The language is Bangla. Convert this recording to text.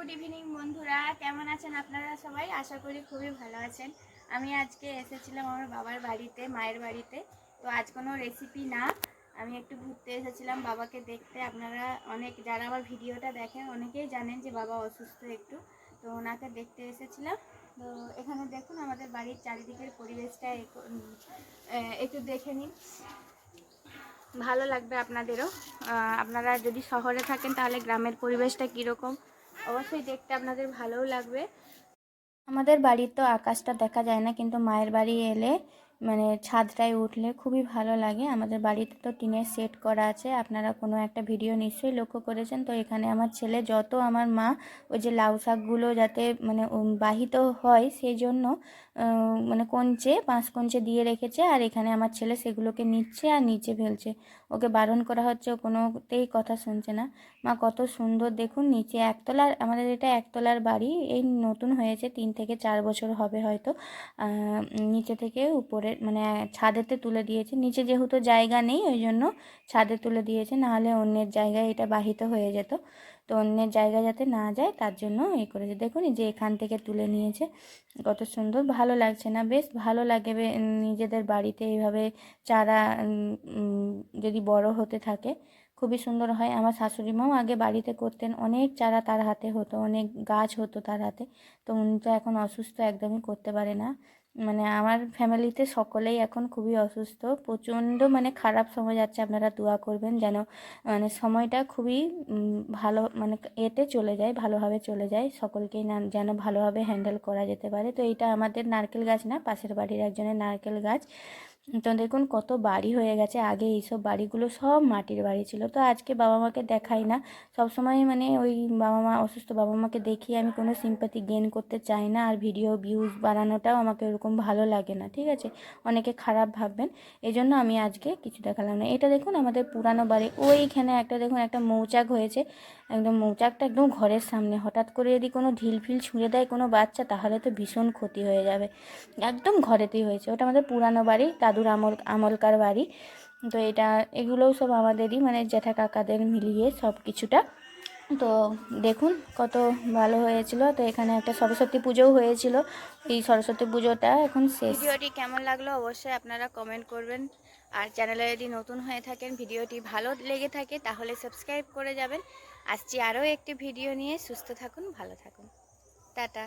গুড ইভিনিং বন্ধুরা কেমন আছেন আপনারা সবাই? আশা করি খুবই ভালো আছেন। আমি আজকে এসেছিলাম আমার বাবার বাড়িতে মায়ের বাড়িতে। তো আজ কোনো রেসিপি না। আমি একটু ঘুরতে এসেছিলাম বাবাকে দেখতে। আপনারা অনেক যারা আমার ভিডিওটা দেখেন অনেকেই জানেন যে বাবা অসুস্থ একটু। তো ওনাকে দেখতে এসেছিলাম। তো এখানে দেখুন আমাদের বাড়ির চারিদিকের পরিবেশটা একটু, দেখে নিন। ভালো লাগবে আপনাদেরও। আপনারা যদি শহরে থাকেন তাহলে গ্রামের পরিবেশটা কীরকম? অবশ্যই দেখতে আপনাদের ভালোও লাগবে। আমাদের বাড়ির তো আকাশটা দেখা যায় না, কিন্তু মায়ের বাড়ি এলে মানে ছাদটায় উঠলে খুবই ভালো লাগে। আমাদের বাড়িতে তো টিনের সেট করা আছে। আপনারা কোনো একটা ভিডিও নিশ্চয়ই লক্ষ্য করেছেন। তো এখানে আমার ছেলে যত আমার মা, ওই যে লাউ শাকগুলো যাতে মানে বাহিত হয় সেই জন্য মানে কঞ্চে, পাঁচ কঞ্চে দিয়ে রেখেছে। আর এখানে আমার ছেলে সেগুলোকে নিচ্ছে আর নিচে ফেলছে। ওকে বারণ করা হচ্ছে, ও কোনোতেই কথা শুনছে না। মা কত সুন্দর, দেখুন, নিচে একতলার, আমাদের এটা একতলার বাড়ি। এই নতুন হয়েছে, তিন থেকে চার বছর হবে হয়তো। নিচে থেকে উপরে মানে ছাদেতে তুলে দিয়েছে। নিচে যেহেতু জায়গা নেই ওই জন্য ছাদে তুলে দিয়েছে। নাহলে অন্যের জায়গায় এটা বাহিত হয়ে যেত। তো অন্যের জায়গায় যাতে না যায়, তার জন্য এই করেছে। দেখুন যে এখান থেকে তুলে নিয়েছে। কত সুন্দর, ভালো লাগছে না। বেশ ভালো লাগে নিজেদের বাড়িতে এইভাবে চারা যদি বড় হতে থাকে, খুবই সুন্দর হয়। আমার শাশুড়ি মাও আগে বাড়িতে করতেন। অনেক চারা তার হাতে হতো, অনেক গাছ হতো তার হাতে। তো উনি তো এখন অসুস্থ, একদমই করতে পারে না। মানে আমার ফ্যামিলিতে সকলেই এখন খুবই অসুস্থ। প্রচণ্ড মানে খারাপ সময় যাচ্ছে, আপনারা দোয়া করবেন যেন মানে সময়টা খুবই ভালো মানে এতে চলে যায়, ভালোভাবে চলে যায়। সকলকেই না, যেন ভালোভাবে হ্যান্ডেল করা যেতে পারে। তো এটা আমাদের নারকেল গাছ না, পাশের বাড়ির একজনের নারকেল গাছ। তো দেখুন কত বাড়ি হয়ে গেছে। আগে এইসব বাড়িগুলো সব মাটির বাড়ি ছিল। তো আজকে বাবা মাকে দেখাই না। সবসময় মানে ওই বাবা মা, অসুস্থ বাবা মাকে দেখিয়ে আমি কোনো সিম্পাথি গেন করতে চাই না। আর ভিডিও ভিউজ বানানোটাও আমাকে ওরকম ভালো লাগে না, ঠিক আছে? অনেকে খারাপ ভাববেন। এই জন্য আমি আজকে কিছু দেখালাম না। এটা দেখুন আমাদের পুরানো বাড়ি। ওইখানে একটা দেখুন একটা মৌচাক হয়েছে। একদম মৌচাকটা একদম ঘরের সামনে। হঠাৎ করে যদি কোনো ঢিল ফিল ছুঁড়ে দেয় কোনো বাচ্চা, তাহলে তো ভীষণ ক্ষতি হয়ে যাবে। একদম ঘরেতেই হয়েছে। ওটা আমাদের পুরানো বাড়ি। দাদুর আমল, আমলকার বাড়ি। তো এটা, এগুলোও সব আমাদেরই মানে জ্যাঠা কাকাদের মিলিয়ে সব কিছুটা। তো দেখুন কত ভালো হয়েছিল। তো এখানে একটা সরস্বতী পুজোও হয়েছিল। এই সরস্বতী পুজোটা এখন শেষ। ভিডিওটি কেমন লাগল অবশ্যই আপনারা কমেন্ট করবেন। আর চ্যানেলে যদি নতুন হয়ে থাকেন, ভিডিওটি ভালো লেগে থাকে, তাহলে সাবস্ক্রাইব করে যাবেন। আসছি আরও একটি ভিডিও নিয়ে। সুস্থ থাকুন, ভালো থাকুন। টাটা।